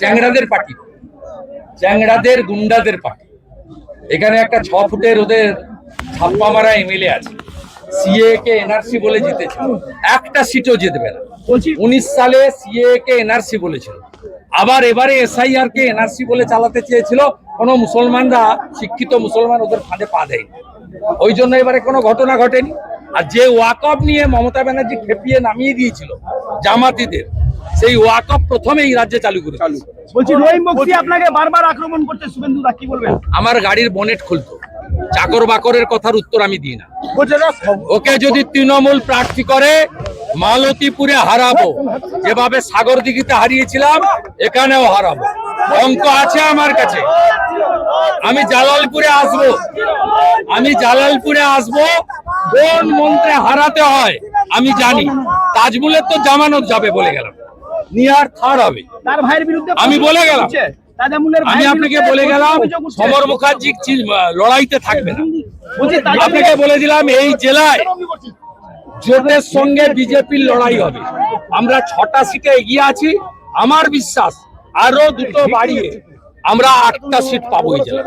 চ্যাংড়াদের party. চ্যাংড়াদের গুন্ডাদের party. এখানে একটা ছ ফুটের ওদের ছাপ্পা মারা এমএলএ আছে। সিএ কে এনআরসি বলে জিতেছে একটা সিটও জিতবে না। বলছি উনিশ সালে সিএ কে এনআরসি বলেছিল। আবার এবারে এসআইআর কে এনআরসি বলে চালাতে চেয়েছিল। কোনো মুসলমানরা শিক্ষিত মুসলমান ওদের ফাঁদে পা দেয়নি। ওই জন্য এবারে কোনো ঘটনা ঘটেনি। আর যে ওয়াকফ নিয়ে মমতা ব্যানার্জি খেপিয়ে নামিয়ে দিয়েছিল জামাতিদের সেই ওয়াকফ প্রথমে এই রাজ্যে চালু করে বলছি রহিম বক্সি আপনাকে বারবার আক্রমণ করতে শুভেন্দু দা কি বলবেন? আমার গাড়ির বনেট খুলতো। চাকর বাকরের কথার উত্তর আমি দিই না। না ওকে যদি তৃণমূল প্রার্থী করে মালতীপুরে হারাবো। যেভাবে সাগর দিঘিতে হারিয়েছিলাম এখানেও হারাবো। অঙ্ক আছে আমার কাছে। আমি জালালপুরে আসব। আমি জালালপুরে আসব। কোন মন্ত্রে হারাতে হয় আমি জানি। তাজমুলের তো জামানত যাবে বলে গেলাম। নিয়ার থার্ড হবে। তার ভাইয়ের বিরুদ্ধে আমি বলে গেলাম। আমি আপনাকে বলে গেলাম সমর মুখার্জি লড়াইতে থাকবে না। আপনাকে বলে দিলাম এই জেলায় জোটের সঙ্গে বিজেপির লড়াই হবে। আমরা ছটা সিটে এগিয়ে আছি। আমার বিশ্বাস আরও দুটো বাড়িয়ে আমরা আটটা সিট পাবো এই জেলায়।